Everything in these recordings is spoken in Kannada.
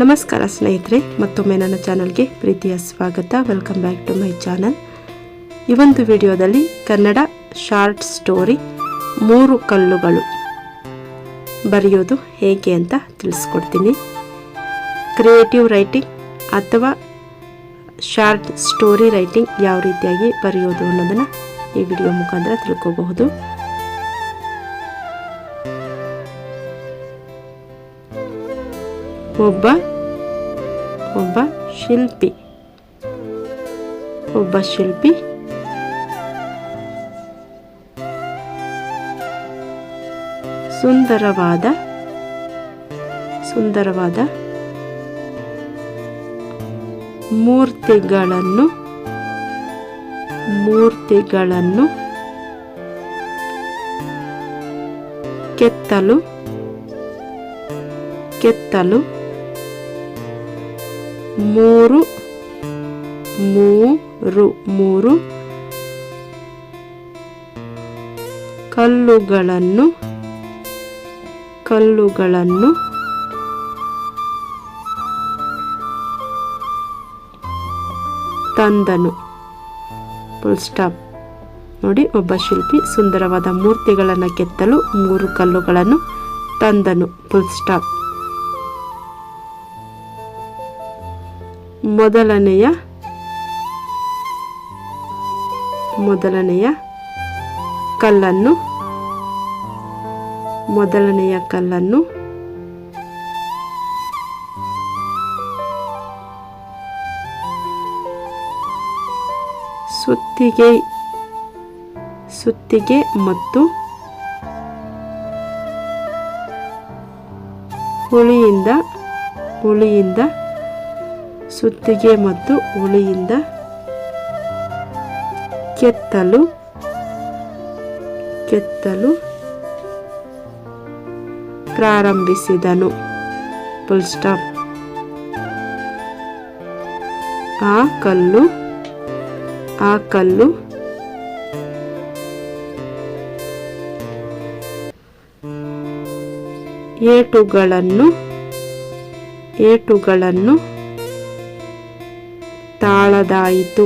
ನಮಸ್ಕಾರ ಸ್ನೇಹಿತರೆ, ಮತ್ತೊಮ್ಮೆ ನನ್ನ ಚಾನಲ್ಗೆ ಪ್ರೀತಿಯ ಸ್ವಾಗತ. Welcome back to my channel ಈ ಒಂದು ವಿಡಿಯೋದಲ್ಲಿ ಕನ್ನಡ ಶಾರ್ಟ್ ಸ್ಟೋರಿ ಮೂರು ಕಲ್ಲುಗಳು ಬರೆಯೋದು ಹೇಗೆ ಅಂತ ತಿಳಿಸ್ಕೊಡ್ತೀನಿ. ಕ್ರಿಯೇಟಿವ್ ರೈಟಿಂಗ್ ಅಥವಾ ಶಾರ್ಟ್ ಸ್ಟೋರಿ ರೈಟಿಂಗ್ ಯಾವ ರೀತಿಯಾಗಿ ಬರೆಯೋದು ಅನ್ನೋದನ್ನು ಈ ವಿಡಿಯೋ ಮುಖಾಂತರ ತಿಳ್ಕೋಬಹುದು. ಒಬ್ಬ ಒಬ್ಬ ಶಿಲ್ಪಿ. ಒಬ್ಬ ಶಿಲ್ಪಿ. ಸುಂದರವಾದ ಸುಂದರವಾದ ಮೂರ್ತಿಗಳನ್ನು ಮೂರ್ತಿಗಳನ್ನು ಕೆತ್ತಲು ಕೆತ್ತಲು ಮೂರು ಮೂರು ಮೂರು ಕಲ್ಲುಗಳನ್ನು ಕಲ್ಲುಗಳನ್ನು ತಂದನು. ಫುಲ್ ಸ್ಟಾಪ್ ನೋಡಿ, ಒಬ್ಬ ಶಿಲ್ಪಿ ಸುಂದರವಾದ ಮೂರ್ತಿಗಳನ್ನು ಕೆತ್ತಲು ಮೂರು ಕಲ್ಲುಗಳನ್ನು ತಂದನು. ಫುಲ್ ಸ್ಟಾಪ್ ಮೊದಲನೆಯ ಮೊದಲನೆಯ ಕಲ್ಲನ್ನು ಮೊದಲನೆಯ ಕಲ್ಲನ್ನು ಸುತ್ತಿಗೆ ಸುತ್ತಿಗೆ ಮತ್ತು ಹುಳಿಯಿಂದ ಹುಳಿಯಿಂದ ಸುತ್ತಿಗೆ ಮತ್ತು ಹುಳಿಯಿಂದ ಕೆತ್ತಲು ಕೆತ್ತಲು ಪ್ರಾರಂಭಿಸಿದನು. ಫುಲ್ ಸ್ಟಾಪ್ ಆ ಕಲ್ಲು ಆ ಕಲ್ಲು ಏಟುಗಳನ್ನು ಏಟುಗಳನ್ನು ತಾಳದಾಯಿತು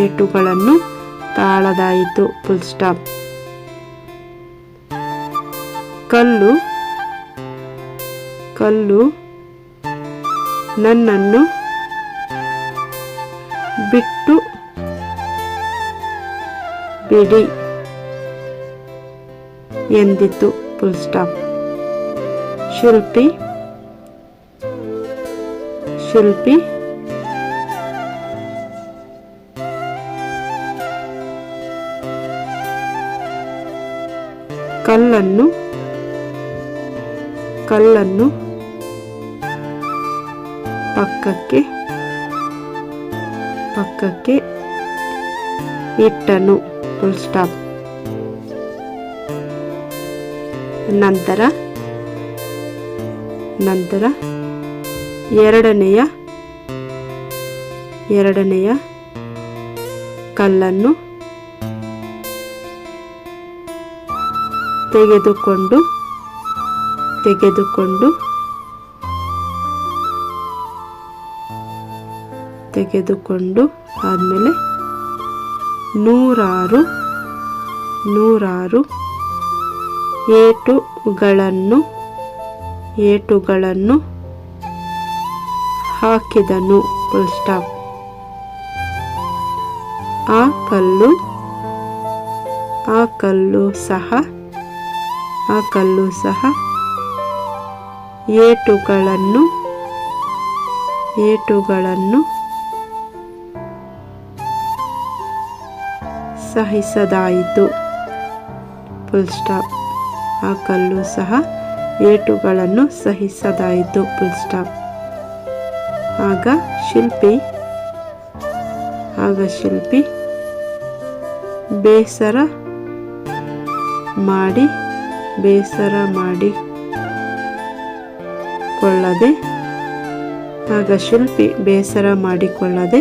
ಏಟುಗಳನ್ನು ತಾಳದಾಯಿತು ಫುಲ್ ಸ್ಟಾಪ್ ಕಲ್ಲು ಕಲ್ಲು ನನ್ನನ್ನು ಬಿಟ್ಟು ಬಿಡಿ ಎಂದಿತು. ಫುಲ್ ಸ್ಟಾಪ್ ಶಿಲ್ಪಿ ಶಿಲ್ಪಿ ಕಲ್ಲನ್ನು ಕಲ್ಲನ್ನು ಪಕ್ಕಕ್ಕೆ ಪಕ್ಕಕ್ಕೆ ಇಟ್ಟನು. ಫುಲ್ ಸ್ಟಾಪ್ ನಂತರ ನಂತರ ಎರಡನೆಯ ಎರಡನೆಯ ಕಲ್ಲನ್ನು ತೆಗೆದುಕೊಂಡು ತೆಗೆದುಕೊಂಡು ತೆಗೆದುಕೊಂಡು ಆದಮೇಲೆ ನೂರಾರು ನೂರಾರು ಏಟುಗಳನ್ನು ಏಟುಗಳನ್ನು ಹಾಕಿದನು ಫುಲ್ ಸ್ಟಾಪ್ ಆ ಕಲ್ಲು ಆ ಕಲ್ಲು ಸಹ ಆ ಕಲ್ಲು ಸಹ ಏಟುಗಳನ್ನು ಏಟುಗಳನ್ನು ಸಹಿಸದಾಯಿತು. ಫುಲ್ ಸ್ಟಾಪ್ ಆ ಕಲ್ಲು ಸಹ ಏಟುಗಳನ್ನು ಸಹಿಸದಾಯಿತು. ಫುಲ್ ಸ್ಟಾಪ್ ಆಗ ಶಿಲ್ಪಿ ಆಗ ಶಿಲ್ಪಿ ಬೇಸರ ಮಾಡಿ ಬೇಸರ ಮಾಡಿ ಕೊಳ್ಳದೆ ಆಗ ಶಿಲ್ಪಿ ಬೇಸರ ಮಾಡಿಕೊಳ್ಳದೆ,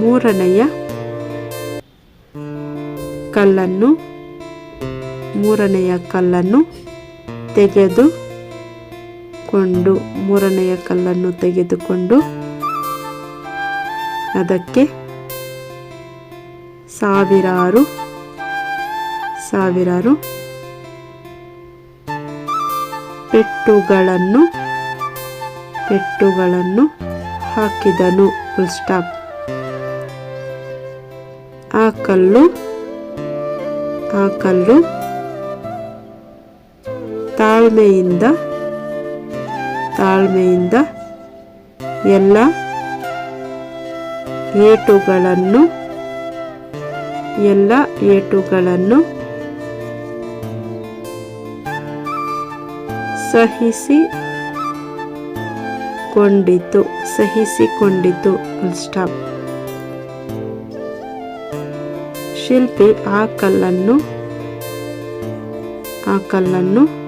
ಮೂರನೆಯ ಕಲ್ಲನ್ನು ಮೂರನೆಯ ಕಲ್ಲನ್ನು ತೆಗೆದುಕೊಂಡು, ಮೂರನೆಯ ಕಲ್ಲನ್ನು ತೆಗೆದುಕೊಂಡು ಅದಕ್ಕೆ ಸಾವಿರಾರು ಸಾವಿರಾರು ಪೆಟ್ಟುಗಳನ್ನು ಪೆಟ್ಟುಗಳನ್ನು ಹಾಕಿದನು. ಫುಲ್ ಸ್ಟಾಪ್ ಆ ಕಲ್ಲು ಆ ಕಲ್ಲು ತಾಳ್ಮೆಯಿಂದ ತಾಳ್ಮೆಯಿಂದ ಎಲ್ಲ ಏಟುಗಳನ್ನು ಎಲ್ಲ ಏಟುಗಳನ್ನು ಸಹಿಸಿಕೊಂಡಿತು ಸಹಿಸಿಕೊಂಡಿತು ಸ್ಟಾಪ್ ಶಿಲ್ಪಿ ಆ ಕಲ್ಲನ್ನು ಆ ಕಲ್ಲನ್ನು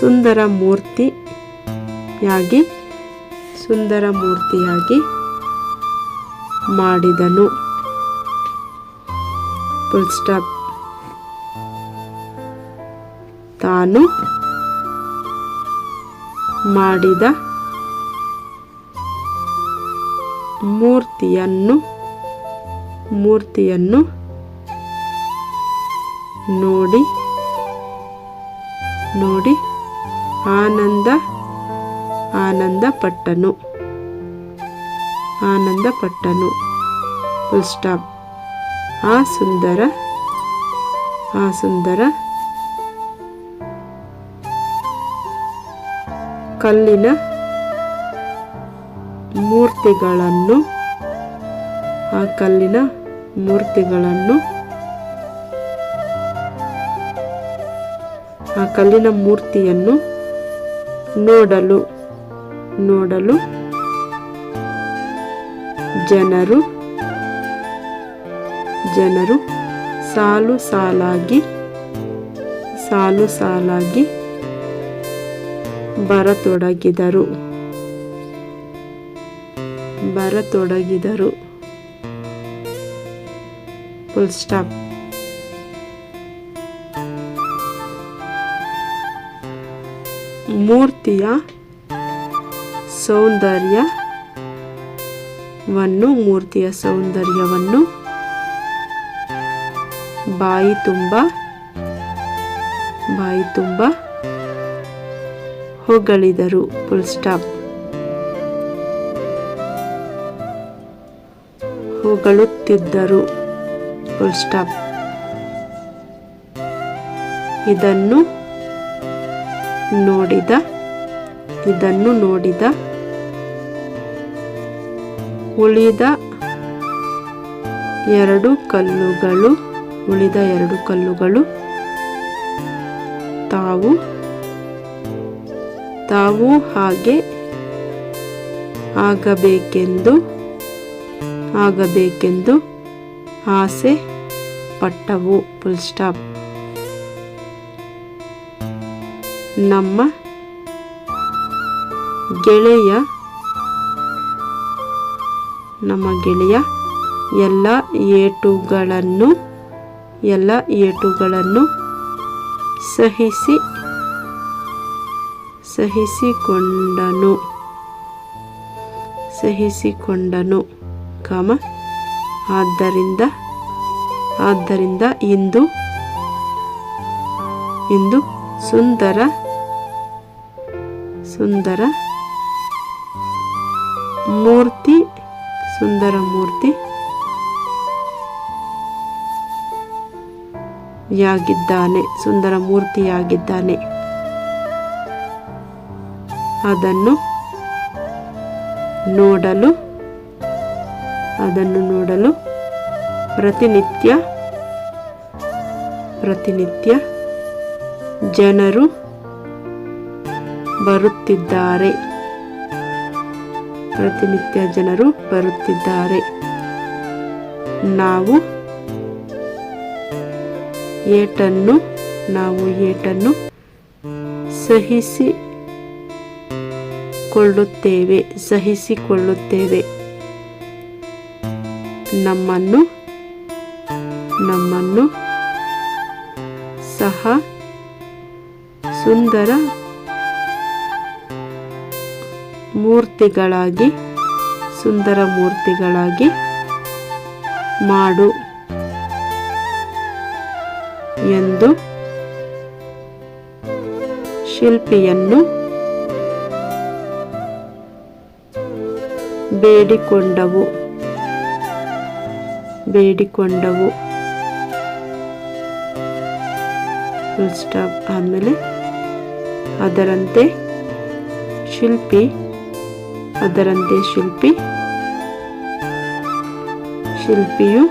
ಸುಂದರ ಮೂರ್ತಿಯಾಗಿ ಸುಂದರ ಮೂರ್ತಿಯಾಗಿ ಮಾಡಿದನು. ಫುಲ್ ಸ್ಟಾಪ್ ತಾನು ಮಾಡಿದ ಮೂರ್ತಿಯನ್ನು ಮೂರ್ತಿಯನ್ನು ನೋಡಿ ನೋಡಿ ಆನಂದ ಆನಂದ ಪಟ್ಟನು ಆನಂದ ಪಟ್ಟನು ಫುಲ್ ಸ್ಟಾಪ್ ಆ ಸುಂದರ ಆ ಸುಂದರ ಕಲ್ಲಿನ ಮೂರ್ತಿಗಳನ್ನು, ಆ ಕಲ್ಲಿನ ಮೂರ್ತಿಗಳನ್ನು, ಆ ಕಲ್ಲಿನ ಮೂರ್ತಿಯನ್ನು ನೋಡಲು ನೋಡಲು ಜನರು ಜನರು ಸಾಲು ಸಾಲಾಗಿ ಸಾಲು ಸಾಲಾಗಿ ಬರತೊಡಗಿದರು. ಬರತೊಡಗಿದರು. ಫುಲ್ ಸ್ಟಾಪ್ ಮೂರ್ತಿಯ ಸೌಂದರ್ಯವನ್ನು ಮೂರ್ತಿಯ ಸೌಂದರ್ಯವನ್ನು ಬಾಯಿ ತುಂಬ ಬಾಯಿ ತುಂಬ ಹೊಗಳಿದರು ಫುಲ್ ಸ್ಟಾಪ್ ಹೊಗಳುತ್ತಿದ್ದರು ಫುಲ್ ಸ್ಟಾಪ್ ಇದನ್ನು ನೋಡಿದ ಇದನ್ನು ನೋಡಿದ, ಉಳಿದ ಎರಡು ಕಲ್ಲುಗಳು, ಉಳಿದ ಎರಡು ಕಲ್ಲುಗಳು ತಾವು ತಾವು ಹಾಗೆ ಆಗಬೇಕೆಂದು ಆಗಬೇಕೆಂದು ಆಸೆ ಪಟ್ಟವು. ಫುಲ್ ಸ್ಟಾಪ್ ನಮ್ಮ ಗೆಳೆಯ ನಮ್ಮ ಗೆಳೆಯ ಎಲ್ಲ ಏಟುಗಳನ್ನು ಎಲ್ಲ ಏಟುಗಳನ್ನು ಸಹಿಸಿ ಸಹಿಸಿಕೊಂಡನು. ಸಹಿಸಿಕೊಂಡನು. ಕಾಮ. ಆದ್ದರಿಂದ ಆದ್ದರಿಂದ ಇಂದು ಇಂದು ಸುಂದರ ಸುಂದರ ಮೂರ್ತಿ ಸುಂದರ ಮೂರ್ತಿ ಯಾಗಿದ್ದಾನೆ, ಸುಂದರ ಮೂರ್ತಿಯಾಗಿದ್ದಾನೆ. ಅದನ್ನು ನೋಡಲು ಅದನ್ನು ನೋಡಲು ಪ್ರತಿನಿತ್ಯ ಪ್ರತಿನಿತ್ಯ ಜನರು ಬರುತ್ತಿದ್ದಾರೆ. ಪ್ರತಿನಿತ್ಯ ಜನರು ಬರುತ್ತಿದ್ದಾರೆ. ನಾವು ಏಟನ್ನು ನಾವು ಏಟನ್ನು ಸಹಿಸಿಕೊಳ್ಳುತ್ತೇವೆ ಸಹಿಸಿಕೊಳ್ಳುತ್ತೇವೆ. ನಮ್ಮನ್ನು ನಮ್ಮನ್ನು ಸಹ ಸುಂದರ ಮೂರ್ತಿಗಳಾಗಿ ಸುಂದರ ಮೂರ್ತಿಗಳಾಗಿ ಮಾಡು ಎಂದು ಶಿಲ್ಪಿಯನ್ನು ಬೇಡಿಕೊಂಡವು. ಬೇಡಿಕೊಂಡವು. ಸ್ಟಾಪ್ ಆದಮೇಲೆ ಅದರಂತೆ ಶಿಲ್ಪಿ ಅದರಂತೆ ಶಿಲ್ಪಿ, ಶಿಲ್ಪಿಯು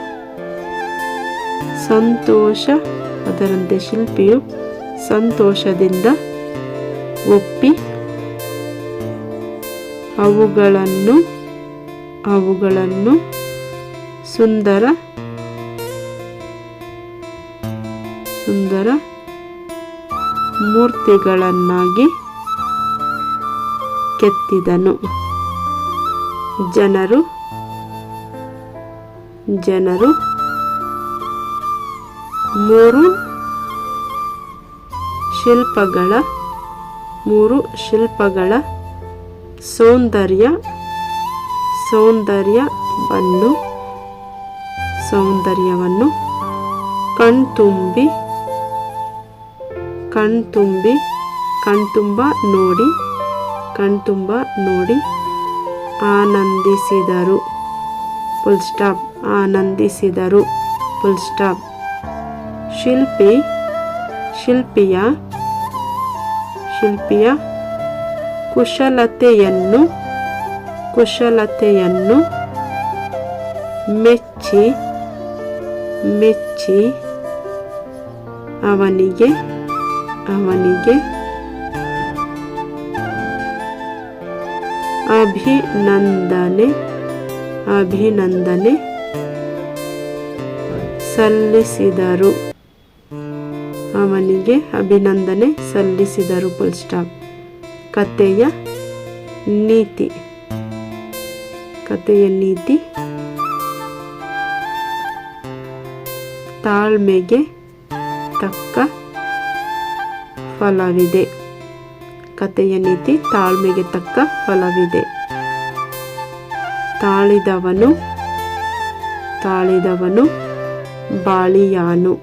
ಸಂತೋಷ, ಅದರಂತೆ ಶಿಲ್ಪಿಯು ಸಂತೋಷದಿಂದ ಒಪ್ಪಿ ಅವುಗಳನ್ನು ಅವುಗಳನ್ನು ಸುಂದರ ಸುಂದರ ಮೂರ್ತಿಗಳನ್ನಾಗಿ ಕೆತ್ತಿದನು. ಜನರು ಜನರು ಮೂರು ಶಿಲ್ಪಗಳ ಮೂರು ಶಿಲ್ಪಗಳ ಸೌಂದರ್ಯ ಸೌಂದರ್ಯವನ್ನು ಸೌಂದರ್ಯವನ್ನು ಕಣ್ತುಂಬಿ ಕಣ್ತುಂಬಿ, ಕಣ್ತುಂಬ ನೋಡಿ ಕಣ್ತುಂಬ ನೋಡಿ ಆನಂದಿಸಿದರು. ಫುಲ್ ಸ್ಟಾಪ್ ಆನಂದಿಸಿದರು. ಫುಲ್ ಸ್ಟಾಪ್ ಶಿಲ್ಪಿ, ಶಿಲ್ಪಿಯ ಶಿಲ್ಪಿಯ ಕುಶಲತೆಯನ್ನು ಕುಶಲತೆಯನ್ನು ಮೆಚ್ಚಿ ಮೆಚ್ಚಿ ಅವನಿಗೆ ಅವನಿಗೆ ಅಭಿನಂದನೆ ಅಭಿನಂದನೆ ಸಲ್ಲಿಸಿದರು. ಅವನಿಗೆ ಅಭಿನಂದನೆ ಸಲ್ಲಿಸಿದರು ಫುಲ್ ಸ್ಟಾಪ್ ಕಥೆಯ ನೀತಿ. ಕಥೆಯ ನೀತಿ ತಾಳ್ಮೆಗೆ ತಕ್ಕ ಫಲವಿದೆ. ಕಥೆಯ ನೀತಿ ತಾಳ್ಮೆಗೆ ತಕ್ಕ ಫಲವಿದೆ. ತಾಳಿದವನು ತಾಳಿದವನು ಬಾಳಿಯಾನು.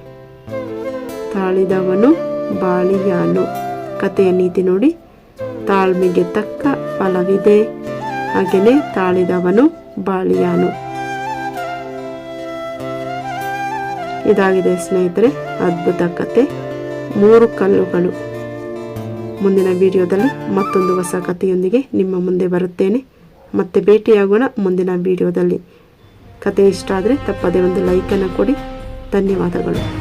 ತಾಳಿದವನು ಬಾಳಿಯಾನು. ಕಥೆಯ ನೀತಿ ನೋಡಿ, ತಾಳ್ಮೆಗೆ ತಕ್ಕ ಫಲವಿದೆ. ಹಾಗೆಯೇ ತಾಳಿದವನು ಬಾಳಿಯಾನು. ಇದಾಗಿದೆ ಸ್ನೇಹಿತರೆ, ಅದ್ಭುತ ಕತೆ. ಮೂರು ಕಲ್ಲುಗಳು. ಮುಂದಿನ ವಿಡಿಯೋದಲ್ಲಿ ಮತ್ತೊಂದು ಹೊಸ ಕಥೆಯೊಂದಿಗೆ ನಿಮ್ಮ ಮುಂದೆ ಬರುತ್ತೇನೆ. ಮತ್ತೆ ಭೇಟಿಯಾಗೋಣ ಮುಂದಿನ ವಿಡಿಯೋದಲ್ಲಿ. ಕತೆ ಇಷ್ಟ ಆದರೆ ತಪ್ಪದೇ ಒಂದು ಲೈಕನ್ನು ಕೊಡಿ. ಧನ್ಯವಾದಗಳು.